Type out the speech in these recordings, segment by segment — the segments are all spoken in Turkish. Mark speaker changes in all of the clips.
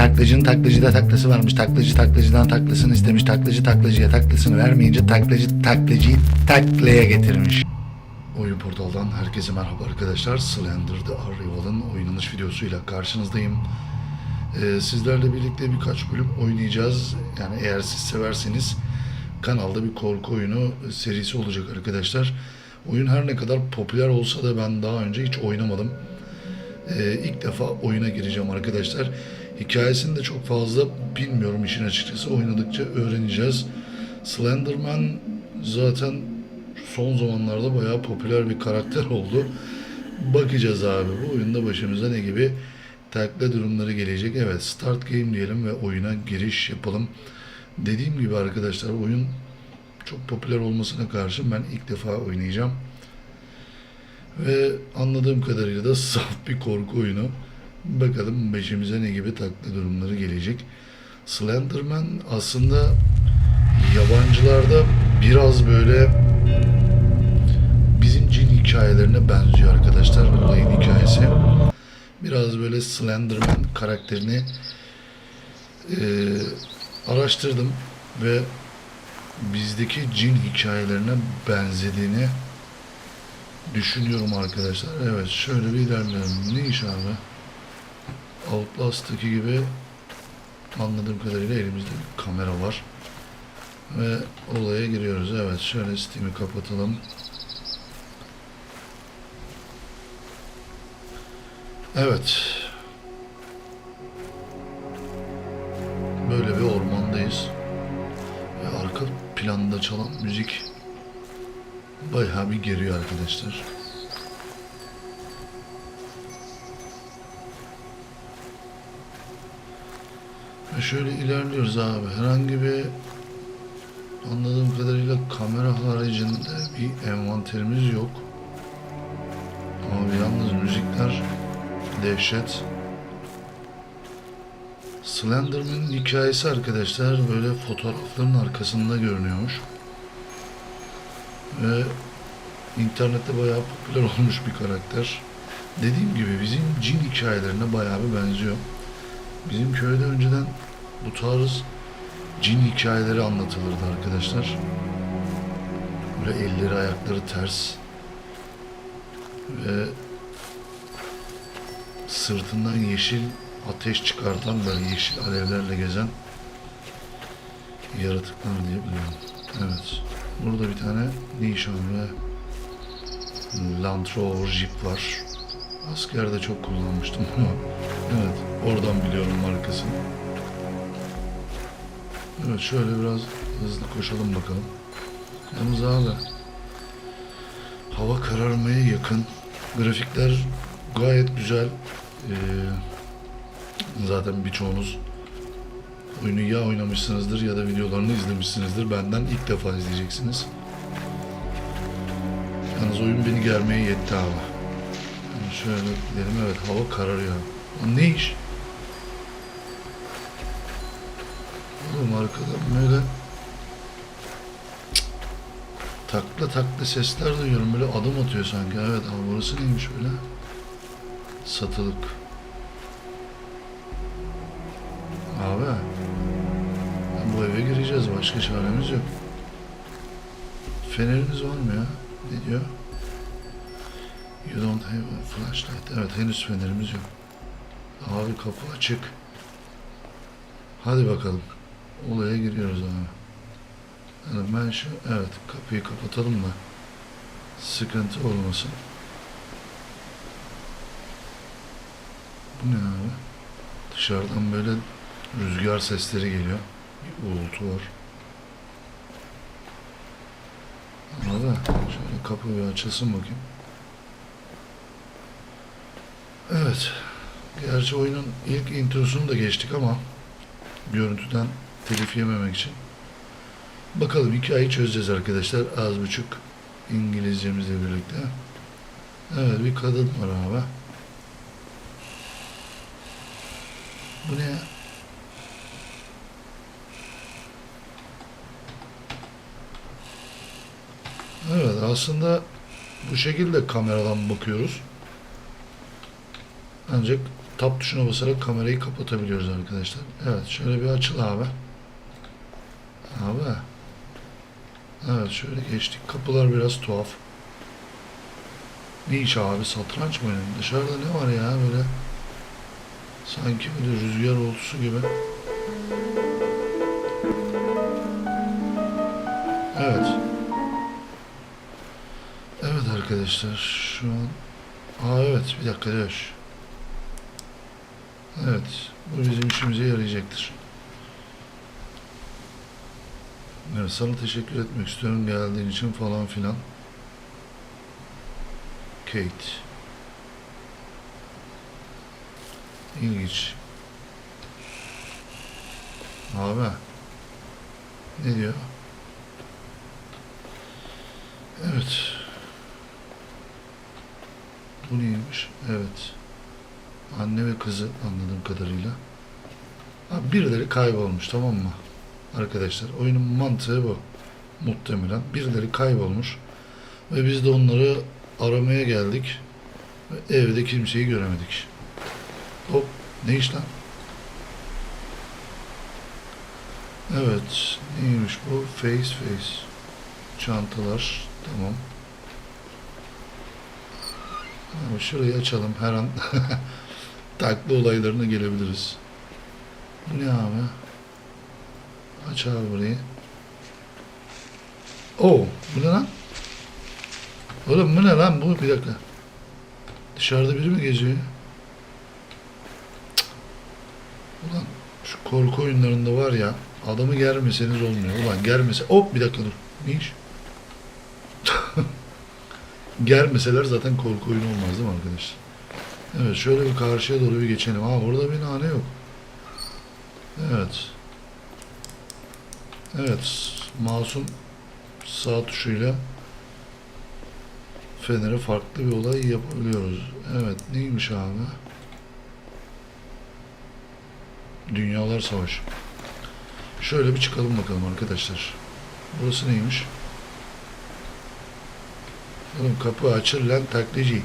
Speaker 1: Taklacının taklacıda taklası varmış. Taklacı taklacıdan taklasını istemiş. Taklacı taklacıya taklasını vermeyince taklacı taklacıyı taklaya getirmiş. Oyun portaldan herkese merhaba arkadaşlar. Slender The Arrival'ın oynanış videosuyla karşınızdayım. Ee, sizlerle birlikte birkaç bölüm oynayacağız. Yani eğer siz severseniz kanalda bir korku oyunu serisi olacak arkadaşlar. Oyun her ne kadar popüler olsa da ben daha önce hiç oynamadım. Ee, ilk defa oyuna gireceğim arkadaşlar. Hikayesini de çok fazla bilmiyorum işin açıkçası. Oynadıkça öğreneceğiz. Slenderman zaten son zamanlarda bayağı popüler bir karakter oldu. Bakacağız abi bu oyunda başımıza ne gibi takla durumları gelecek. Evet start game diyelim ve oyuna giriş yapalım. Dediğim gibi arkadaşlar oyun çok popüler olmasına karşın ben ilk defa oynayacağım. Ve anladığım kadarıyla da saf bir korku oyunu. Bakalım başımıza ne gibi takla durumları gelecek. Slenderman aslında yabancılarda biraz böyle bizim cin hikayelerine benziyor arkadaşlar olayın hikayesi. Biraz böyle Slenderman karakterini eee, araştırdım ve bizdeki cin hikayelerine benzediğini düşünüyorum arkadaşlar. Evet şöyle bir ilerleyelim. Ne iş abi? Outlast'taki gibi anladığım kadarıyla elimizde bir kamera var. Ve olaya giriyoruz. Evet şöyle Steam'i kapatalım. Evet. Böyle bir ormandayız. Ve arka planda çalan müzik bayağı bir geriyor arkadaşlar. Şöyle ilerliyoruz abi. Herhangi bir anladığım kadarıyla kamera haricinde bir envanterimiz yok. Abi yalnız müzikler dehşet. Slenderman'ın hikayesi arkadaşlar böyle fotoğrafların arkasında görünüyormuş. Ve internette bayağı popüler olmuş bir karakter. Dediğim gibi bizim cin hikayelerine bayağı bir benziyor. Bizim köyde önceden bu tarz cin hikayeleri anlatılırdı arkadaşlar. Böyle elleri ayakları ters ve sırtından yeşil ateş çıkartan böyle yeşil alevlerle gezen yaratıklar diye biliyorum. Evet. Burada bir tane nişan ve Land Rover Jeep var. Askerde çok kullanmıştım bunu. evet. Oradan biliyorum markasını. Evet şöyle biraz hızlı koşalım bakalım. Yalnız abi hava kararmaya yakın. Grafikler gayet güzel. Ee, zaten birçoğunuz oyunu ya oynamışsınızdır ya da videolarını izlemişsinizdir. Benden ilk defa izleyeceksiniz. Yalnız oyun beni germeye yetti abi. Yani şöyle gidelim evet hava kararıyor. O ne iş? Oğlum arkada böyle takla takla sesler duyuyorum. Böyle adım atıyor sanki. Evet ama burası neymiş böyle? Satılık. Abi. Bu eve gireceğiz. Başka çaremiz yok. Feneriniz var mı ya? Ne diyor? You don't have a flashlight. Evet henüz fenerimiz yok. Abi kapı açık. Hadi bakalım. Olaya giriyoruz abi. Yani ben şu evet kapıyı kapatalım da sıkıntı olmasın. Bu ne abi? Dışarıdan böyle rüzgar sesleri geliyor. Bir uğultu var. Abi şöyle kapı bir açılsın bakayım. Evet. Gerçi oyunun ilk introsunu da geçtik ama görüntüden telif yememek için. Bakalım hikayeyi çözeceğiz arkadaşlar. Az buçuk İngilizcemizle birlikte. Evet bir kadın var abi. Bu ne ya? Evet aslında bu şekilde kameradan bakıyoruz. Ancak Tab tuşuna basarak kamerayı kapatabiliyoruz arkadaşlar. Evet şöyle bir açıl. Abi. Evet şöyle geçtik. Kapılar biraz tuhaf. Ne iş abi? Satranç mı oynuyor? Dışarıda ne var ya böyle? Sanki böyle rüzgar oltusu gibi. Evet. Evet arkadaşlar şu an... Aa evet bir dakika dur. Evet bu bizim işimize yarayacaktır. Evet, sana teşekkür etmek istiyorum geldiğin için falan filan. Kate. İlginç. Abi. Ne diyor? Evet. Bu neymiş? Evet. Anne ve kızı anladığım kadarıyla. Abi birileri kaybolmuş tamam mı? Arkadaşlar oyunun mantığı bu. Muhtemelen. Birileri kaybolmuş. Ve biz de onları aramaya geldik. Ve evde kimseyi göremedik. Hop ne iş lan? Evet neymiş bu? Face face. Çantalar. Tamam. Ama şurayı açalım her an taklı olaylarına gelebiliriz. Bu ne abi? Aç abi burayı. Oo, bu ne lan? Oğlum bu ne lan bu? Bir dakika. Dışarıda biri mi geziyor? Cık. Ulan şu korku oyunlarında var ya adamı germeseniz olmuyor. Ulan germese... Hop bir dakika dur. Ne iş? Germeseler zaten korku oyunu olmaz değil mi arkadaşlar? Evet şöyle bir karşıya doğru bir geçelim. Ha orada bir nane yok. Evet. Evet. Masum sağ tuşuyla Fener'e farklı bir olay yapabiliyoruz. Evet. Neymiş abi? Dünyalar Savaşı. Şöyle bir çıkalım bakalım arkadaşlar. Burası neymiş? Oğlum kapı açıl lan taklitçi.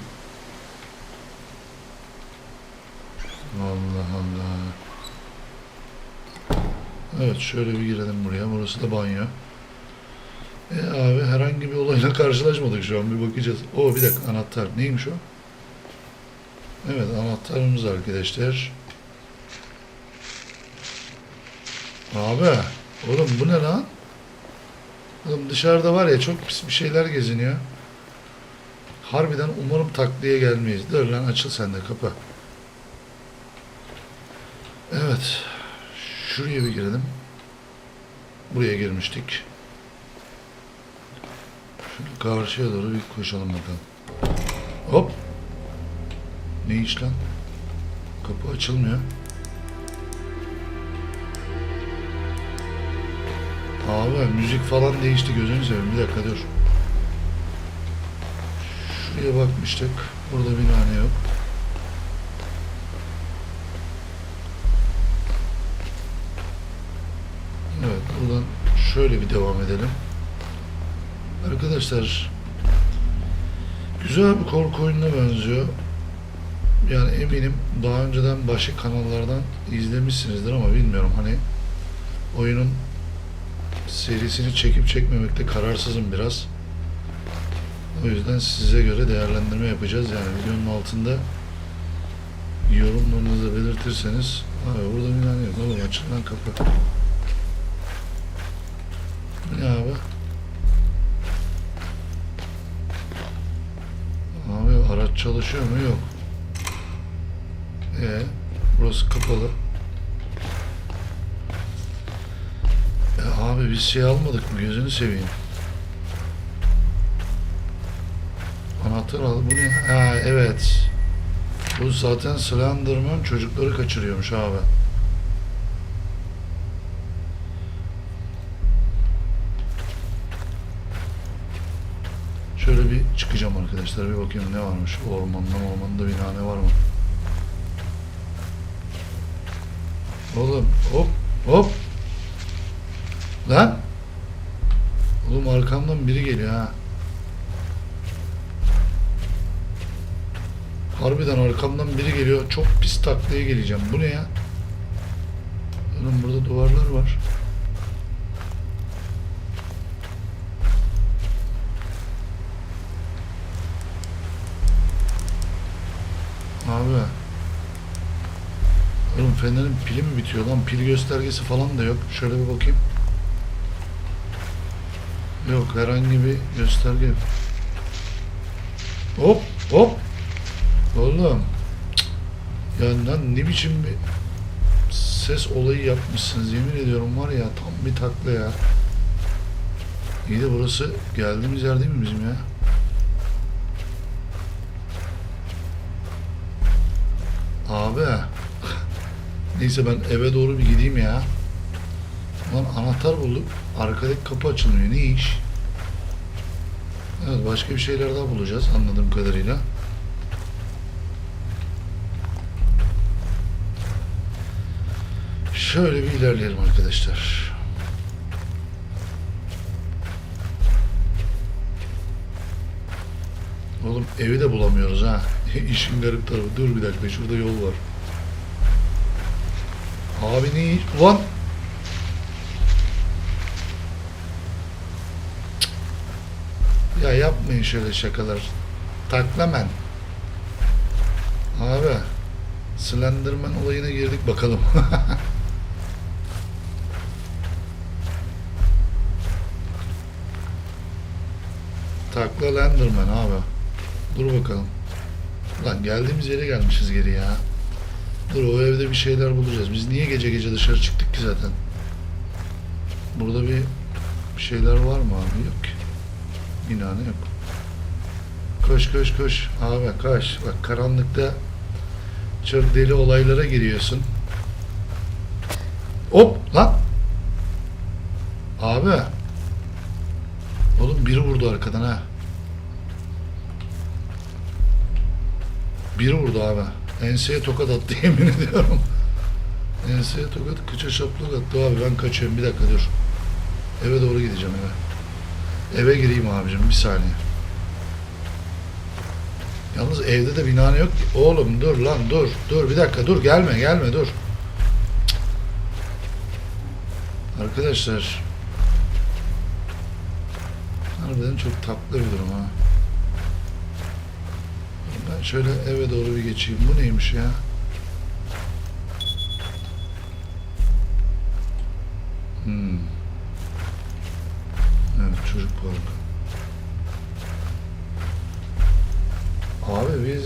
Speaker 1: Evet şöyle bir girelim buraya. Burası da banyo. E abi herhangi bir olayla karşılaşmadık şu an. Bir bakacağız. O bir dakika anahtar. Neymiş o? Evet anahtarımız arkadaşlar. Abi oğlum bu ne lan? Oğlum dışarıda var ya çok pis bir şeyler geziniyor. Harbiden umarım takliye gelmeyiz. Dur lan açıl sen de kapı. Evet. Şuraya bir girelim. Buraya girmiştik. Şöyle karşıya doğru bir koşalım bakalım. Hop. Ne iş lan? Kapı açılmıyor. Abi müzik falan değişti gözünü seveyim. Bir dakika dur. Şuraya bakmıştık. Burada bir tane yok. Şöyle bir devam edelim. Arkadaşlar güzel bir korku oyununa benziyor. Yani eminim daha önceden başka kanallardan izlemişsinizdir ama bilmiyorum hani oyunun serisini çekip çekmemekte kararsızım biraz. O yüzden size göre değerlendirme yapacağız. Yani videonun altında yorumlarınızı belirtirseniz abi burada bir tane yok. Oğlum açılan kapı. Çalışıyor mu? Yok. Ee, burası kapalı. E abi biz şey almadık mı? Gözünü seveyim. Anahtar al. Bu ne? Ha evet. Bu zaten Slenderman çocukları kaçırıyormuş abi. Arkadaşlar. Bir bakayım ne varmış. Ormanda ormanda bir nane var mı? Oğlum hop hop. Lan. Oğlum arkamdan biri geliyor ha. Harbiden arkamdan biri geliyor. Çok pis taklaya geleceğim. Bu ne ya? Oğlum burada duvarlar var. Abi. Oğlum fenerin pili mi bitiyor lan? Pil göstergesi falan da yok. Şöyle bir bakayım. Yok herhangi bir gösterge yok. Hop hop. Oğlum. Ya lan ne biçim bir ses olayı yapmışsınız yemin ediyorum var ya tam bir takla ya. İyi de burası geldiğimiz yer değil mi bizim ya? Abi. Neyse ben eve doğru bir gideyim ya. Lan anahtar bulduk. Arkadaki kapı açılmıyor. Ne iş? Evet başka bir şeyler daha bulacağız anladığım kadarıyla. Şöyle bir ilerleyelim arkadaşlar. Oğlum evi de bulamıyoruz ha. İşin garip tarafı. Dur bir dakika şurada yol var. Abi ne iş? Ulan! Ya yapmayın şöyle şakalar. Taklamen. Abi. Slenderman olayına girdik bakalım. Takla Lenderman abi. Dur bakalım. Lan geldiğimiz yere gelmişiz geri ya. Dur o evde bir şeyler bulacağız. Biz niye gece gece dışarı çıktık ki zaten? Burada bir bir şeyler var mı abi? Yok ki. İnanı yok. Koş koş koş. Abi koş. Bak karanlıkta çok deli olaylara giriyorsun. Hop lan. Abi. Oğlum biri vurdu arkadan ha. Biri vurdu abi. Enseye tokat attı yemin ediyorum. Enseye tokat, kıça şaplak attı abi. Ben kaçıyorum bir dakika dur. Eve doğru gideceğim eve. Eve gireyim abicim bir saniye. Yalnız evde de binane yok ki. Oğlum dur lan dur. Dur bir dakika dur gelme gelme dur. Arkadaşlar. Harbiden çok tatlı bir durum ha. Ben şöyle eve doğru bir geçeyim. Bu neymiş ya? Hmm. Evet çocuk parkı. Abi biz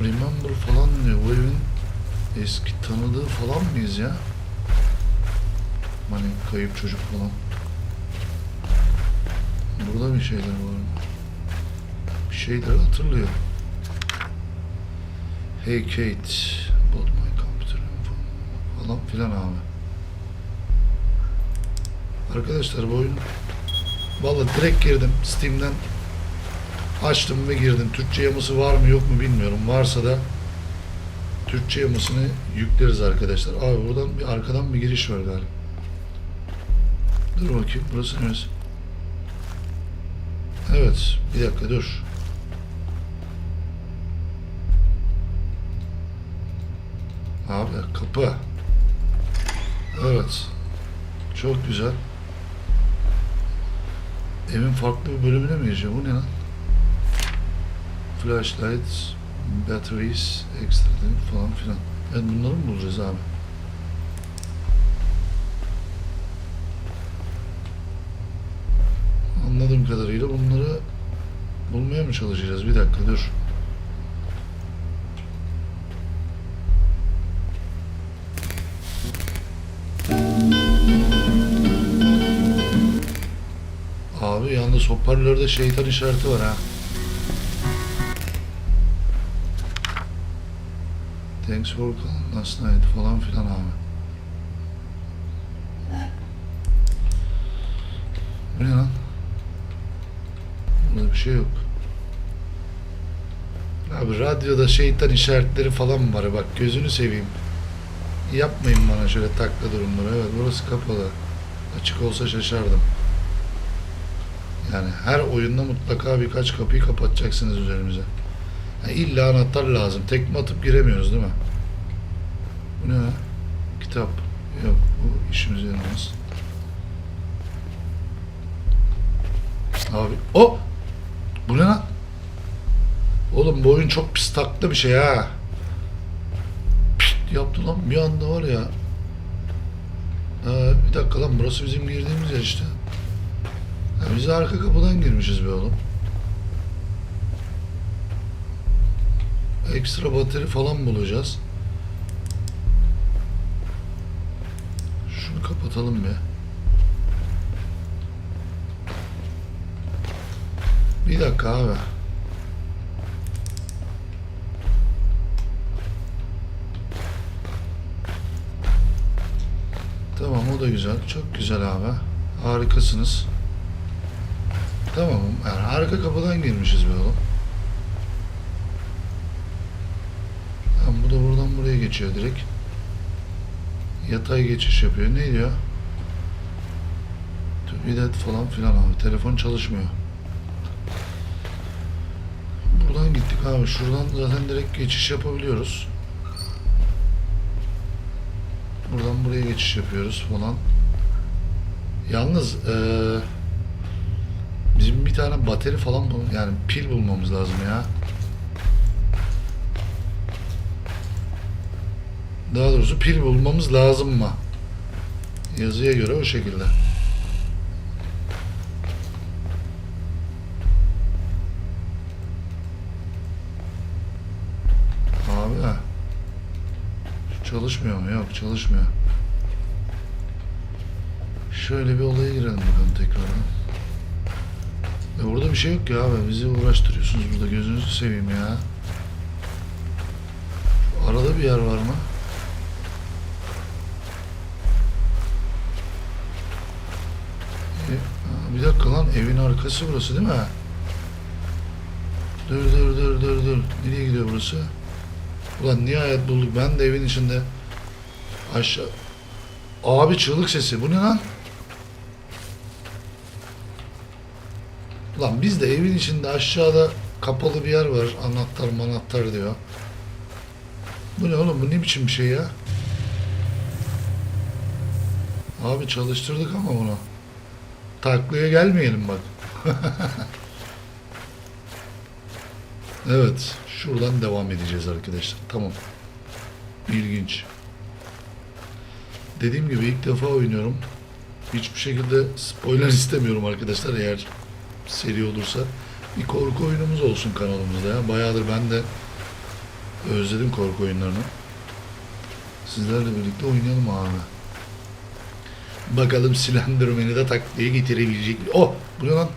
Speaker 1: Remember falan diyor. Bu evin eski tanıdığı falan mıyız ya? Hani kayıp çocuk falan. Burada bir şeyler var. Bir şeyler hatırlıyor. Hey Kate, bought my computer falan filan abi. Arkadaşlar bu oyun Vallahi direkt girdim Steam'den açtım ve girdim. Türkçe yaması var mı yok mu bilmiyorum. Varsa da Türkçe yamasını yükleriz arkadaşlar. Abi buradan bir arkadan bir giriş var galiba. Dur bakayım burası neresi? Evet bir dakika dur. Abi kapı. Evet. Çok güzel. Evin farklı bir bölümüne mi gireceğim? Bu ne lan? Flashlights, batteries, extra falan filan. Evet bunları mı bulacağız abi? Anladığım kadarıyla bunları bulmaya mı çalışacağız? Bir dakika dur. Abi yalnız hoparlörde şeytan işareti var ha. Thanks for calling last night falan filan abi. Bu ne lan? Burada bir şey yok. Abi radyoda şeytan işaretleri falan var bak gözünü seveyim. Yapmayın bana şöyle takla durumları. Evet burası kapalı. Açık olsa şaşardım. Yani her oyunda mutlaka birkaç kapıyı kapatacaksınız üzerimize. Ha, illa anahtar lazım. Tekme atıp giremiyoruz değil mi? Bu ne? Kitap. Yok bu işimize yaramaz. Abi o bu ne lan? Oğlum bu oyun çok pis taklı bir şey ha. Pişt yaptı lan bir anda var ya. Ee, bir dakika lan burası bizim girdiğimiz yer işte. Biz arka kapıdan girmişiz be oğlum. Ekstra bateri falan bulacağız. Şunu kapatalım bir. Bir dakika abi. Tamam o da güzel. Çok güzel abi. Harikasınız. Tamam. Yani arka kapıdan girmişiz be oğlum. Tamam bu da buradan buraya geçiyor direkt. Yatay geçiş yapıyor. Ne diyor? Tübidet falan filan abi. Telefon çalışmıyor. Buradan gittik abi. Şuradan zaten direkt geçiş yapabiliyoruz. Buradan buraya geçiş yapıyoruz falan. Yalnız eee, bizim bir tane bateri falan bul yani pil bulmamız lazım ya. Daha doğrusu pil bulmamız lazım mı? Yazıya göre o şekilde. Abi. Çalışmıyor mu? Yok çalışmıyor. Şöyle bir olaya girelim bakalım tekrardan. E burada bir şey yok ya abi. Bizi uğraştırıyorsunuz burada. Gözünüzü seveyim ya. Arada bir yer var mı? E, bir dakika lan evin arkası burası değil mi? Dur dur dur dur dur. Nereye gidiyor burası? Ulan nihayet bulduk. Ben de evin içinde aşağı... Abi çığlık sesi. Bu ne lan? Biz de evin içinde aşağıda kapalı bir yer var. Anahtar manahtar diyor. Bu ne oğlum? Bu ne biçim bir şey ya? Abi çalıştırdık ama bunu. Taklaya gelmeyelim bak. Evet. Şuradan devam edeceğiz arkadaşlar. Tamam. İlginç. Dediğim gibi ilk defa oynuyorum. Hiçbir şekilde spoiler istemiyorum arkadaşlar eğer seri olursa. Bir korku oyunumuz olsun kanalımızda ya. Bayağıdır ben de özledim korku oyunlarını. Sizlerle birlikte oynayalım abi. Bakalım Slenderman'i de takliye getirebilecek mi? Oh! Bu ne lan?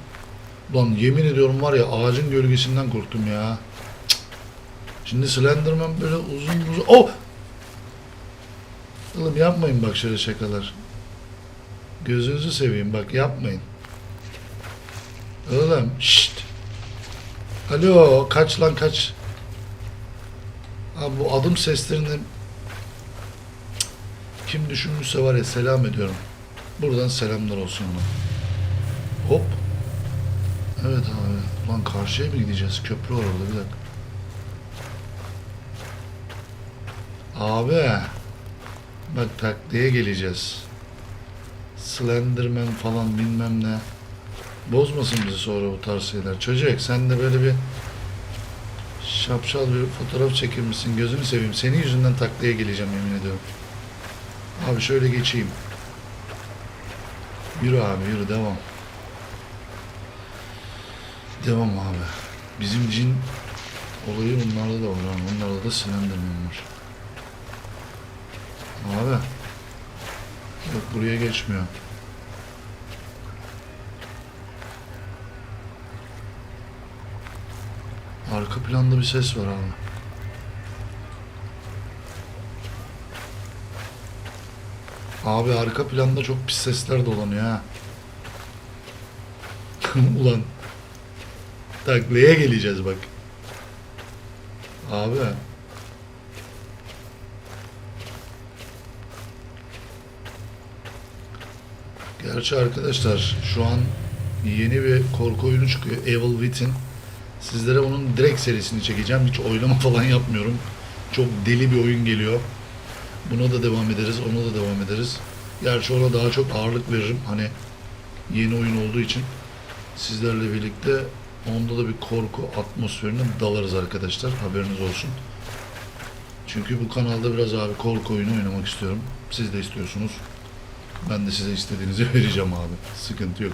Speaker 1: Lan yemin ediyorum var ya ağacın gölgesinden korktum ya. Şimdi Slenderman böyle uzun uzun... Oh! Oğlum yapmayın bak şöyle şakalar. Gözünüzü seveyim bak yapmayın. Oğlum şşt. Alo kaç lan kaç. Abi bu adım seslerini kim düşünmüşse var ya selam ediyorum. Buradan selamlar olsun ona. Hop. Evet abi. Lan karşıya mı gideceğiz? Köprü var orada bir dakika. Abi. Bak takliye geleceğiz. Slenderman falan bilmem ne. Bozmasın bizi sonra bu tarz şeyler. Çocuk sen de böyle bir şapşal bir fotoğraf çekilmişsin. Gözünü seveyim. Senin yüzünden takliye geleceğim yemin ediyorum. Abi şöyle geçeyim. Yürü abi yürü devam. Devam abi. Bizim cin olayı bunlarda da var. ha. Bunlarda da Slenderman var. Abi. Yok buraya geçmiyor. Arka planda bir ses var abi. Abi arka planda çok pis sesler dolanıyor ha. Ulan. Taklaya geleceğiz bak. Abi. Gerçi arkadaşlar şu an yeni bir korku oyunu çıkıyor. Evil Within. Sizlere onun direkt serisini çekeceğim. Hiç oylama falan yapmıyorum. Çok deli bir oyun geliyor. Buna da devam ederiz, ona da devam ederiz. Gerçi ona daha çok ağırlık veririm. Hani yeni oyun olduğu için sizlerle birlikte onda da bir korku atmosferine dalarız arkadaşlar. Haberiniz olsun. Çünkü bu kanalda biraz abi korku oyunu oynamak istiyorum. Siz de istiyorsunuz. Ben de size istediğinizi vereceğim abi. Sıkıntı yok.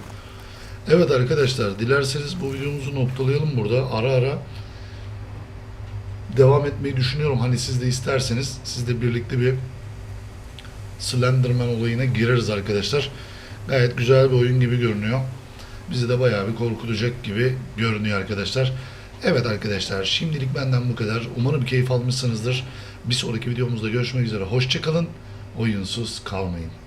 Speaker 1: Evet arkadaşlar dilerseniz bu videomuzu noktalayalım burada. Ara ara devam etmeyi düşünüyorum. Hani siz de isterseniz sizle birlikte bir Slenderman olayına gireriz arkadaşlar. Gayet güzel bir oyun gibi görünüyor. Bizi de bayağı bir korkutacak gibi görünüyor arkadaşlar. Evet arkadaşlar şimdilik benden bu kadar. Umarım keyif almışsınızdır. Bir sonraki videomuzda görüşmek üzere. Hoşçakalın. Oyunsuz kalmayın.